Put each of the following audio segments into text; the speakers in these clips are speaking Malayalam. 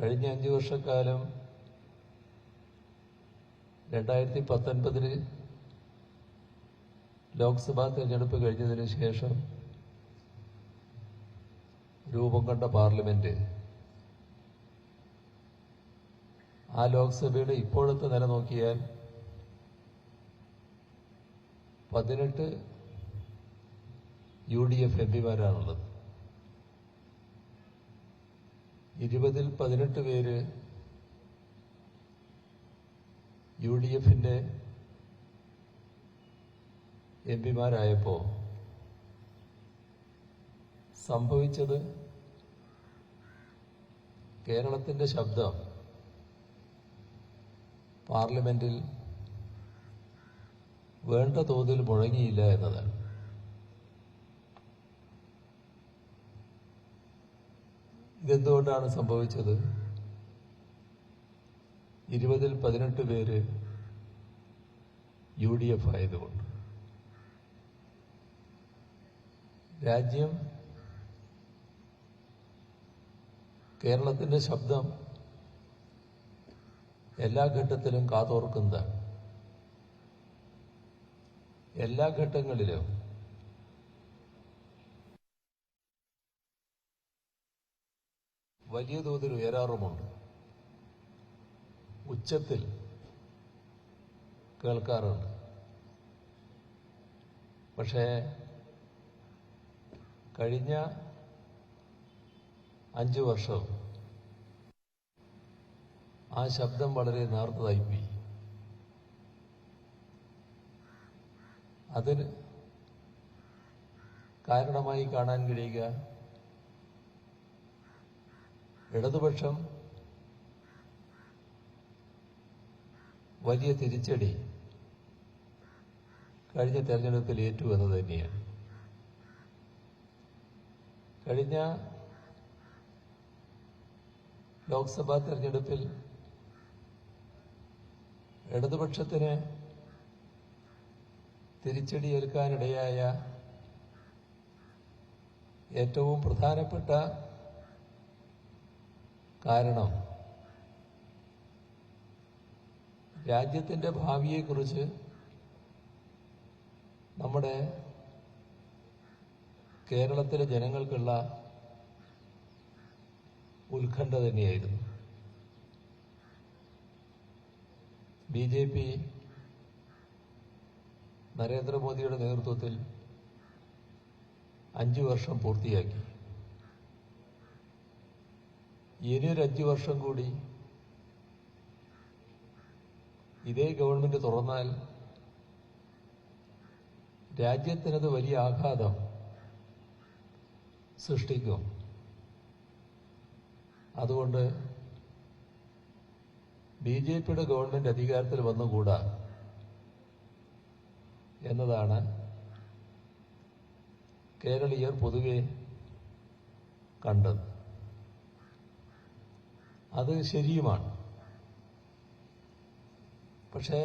കഴിഞ്ഞ അഞ്ചു വർഷക്കാലം രണ്ടായിരത്തി പത്തൊൻപതിന് ലോക്സഭാ തെരഞ്ഞെടുപ്പ് കഴിഞ്ഞതിന് ശേഷം രൂപം കണ്ട പാർലമെന്റ്. ആ ലോക്സഭയുടെ ഇപ്പോഴത്തെ നില നോക്കിയാൽ പതിനെട്ട് യു ഡി എഫ് എം പിമാരാണുള്ളത്. ഇരുപതിൽ പതിനെട്ട് പേര് യു ഡി എഫിന്റെ എം പിമാരായപ്പോ സംഭവിച്ചത് കേരളത്തിന്റെ ശബ്ദം പാർലമെന്റിൽ വേണ്ട തോതിൽ മുഴങ്ങിയില്ല എന്നതാണ്. ഇതെന്തുകൊണ്ടാണ് സംഭവിച്ചത്? ഇരുപതിൽ പതിനെട്ട് പേര് യു ഡി എഫ് ആയതുകൊണ്ട്. രാജ്യം കേരളത്തിന്റെ ശബ്ദം എല്ലാ ഘട്ടത്തിലും കാതോർക്കുന്നതാണ്. എല്ലാ ഘട്ടങ്ങളിലും വലിയ തോതിൽ ഉയരാറുമുണ്ട്. ഉച്ചത്തിൽ കേൾക്കാറുണ്ട്. പക്ഷേ കഴിഞ്ഞ അഞ്ചു വർഷം ആ ശബ്ദം വളരെ നേർത്തതായി നേർത്തതായിപ്പോയി അതിന് കാരണമായി കാണാൻ കഴിയുക ഇടതുപക്ഷം വലിയ തിരിച്ചടി കഴിഞ്ഞ തെരഞ്ഞെടുപ്പിൽ ഏറ്റു എന്ന് തന്നെയാണ്. കഴിഞ്ഞ ലോക്സഭാ തെരഞ്ഞെടുപ്പിൽ ഇടതുപക്ഷത്തിന് തിരിച്ചടി ഏൽക്കാനിടയായ ഏറ്റവും പ്രധാനപ്പെട്ട കാരണം രാജ്യത്തിന്റെ ഭാവിയെക്കുറിച്ച് നമ്മുടെ കേരളത്തിലെ ജനങ്ങൾക്കുള്ള ഉത്കണ്ഠ തന്നെയായിരുന്നു. ബി ജെ പി നരേന്ദ്രമോദിയുടെ നേതൃത്വത്തിൽ അഞ്ചു വർഷം പൂർത്തിയാക്കി. ഇനിയൊരു അഞ്ചു വർഷം കൂടി ഇതേ ഗവൺമെന്റ് തുറന്നാൽ രാജ്യത്തിനത് വലിയ ആഘാതം സൃഷ്ടിക്കും. അതുകൊണ്ട് ബി ജെ പിയുടെ ഗവൺമെന്റ് അധികാരത്തിൽ വന്നുകൂടാ എന്നതാണ് കേരളീയർ പൊതുവെ കണ്ടത്. അത് ശരിയുമാണ്. പക്ഷേ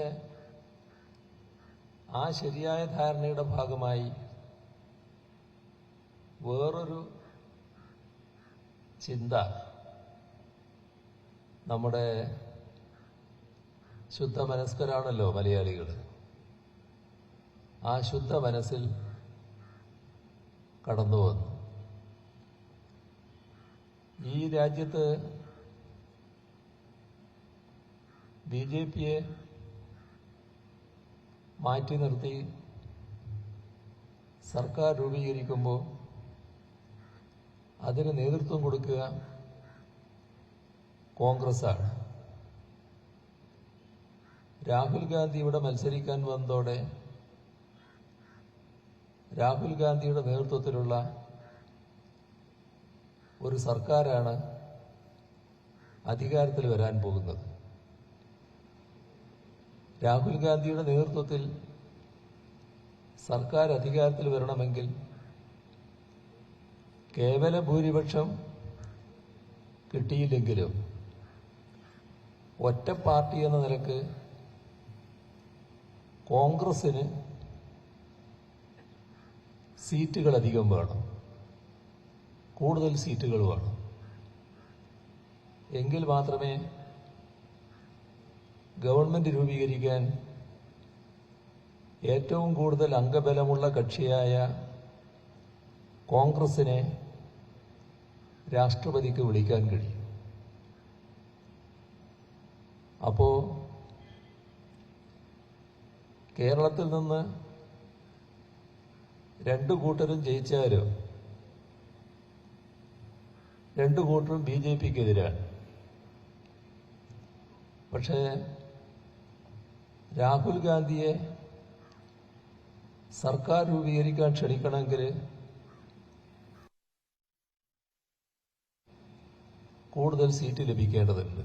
ആ ശരിയായ ധാരണയുടെ ഭാഗമായി വേറൊരു ചിന്ത നമ്മുടെ ശുദ്ധ മനസ്കരാണല്ലോ മലയാളികൾ ആ ശുദ്ധ മനസ്സിൽ കടന്നു വന്നു ഈ രാജ്യത്ത് ബി ജെ പിയെ മാറ്റി നിർത്തി സർക്കാർ രൂപീകരിക്കുമ്പോൾ അതിന് നേതൃത്വം കൊടുക്കുക കോൺഗ്രസ്സാണ്. രാഹുൽ ഗാന്ധി ഇവിടെ മത്സരിക്കാൻ വന്നതോടെ രാഹുൽ ഗാന്ധിയുടെ നേതൃത്വത്തിലുള്ള ഒരു സർക്കാരാണ് അധികാരത്തിൽ വരാൻ പോകുന്നത്. രാഹുൽ ഗാന്ധിയുടെ നേതൃത്വത്തിൽ സർക്കാർ അധികാരത്തിൽ വരണമെങ്കിൽ കേവല ഭൂരിപക്ഷം കിട്ടിയില്ലെങ്കിലും ഒറ്റ പാർട്ടി എന്ന നിലയ്ക്ക് കോൺഗ്രസിന് സീറ്റുകൾ അധികം വേണം. കൂടുതൽ സീറ്റുകൾ വേണം. എങ്കിൽ മാത്രമേ ഗവൺമെന്റ് രൂപീകരിക്കാൻ ഏറ്റവും കൂടുതൽ അംഗബലമുള്ള കക്ഷിയായ കോൺഗ്രസിനെ രാഷ്ട്രപതിക്ക് വിളിക്കാൻ കഴിയും. അപ്പോ കേരളത്തിൽ നിന്ന് രണ്ടു കൂട്ടരും ജയിച്ചാലും? രണ്ടു കൂട്ടരും ബി ജെ പിക്ക് എതിരാണ് പക്ഷേ രാഹുൽ ഗാന്ധിയെ സർക്കാർ രൂപീകരിക്കാൻ ക്ഷണിക്കണമെങ്കിൽ കൂടുതൽ സീറ്റ് ലഭിക്കേണ്ടതുണ്ട്.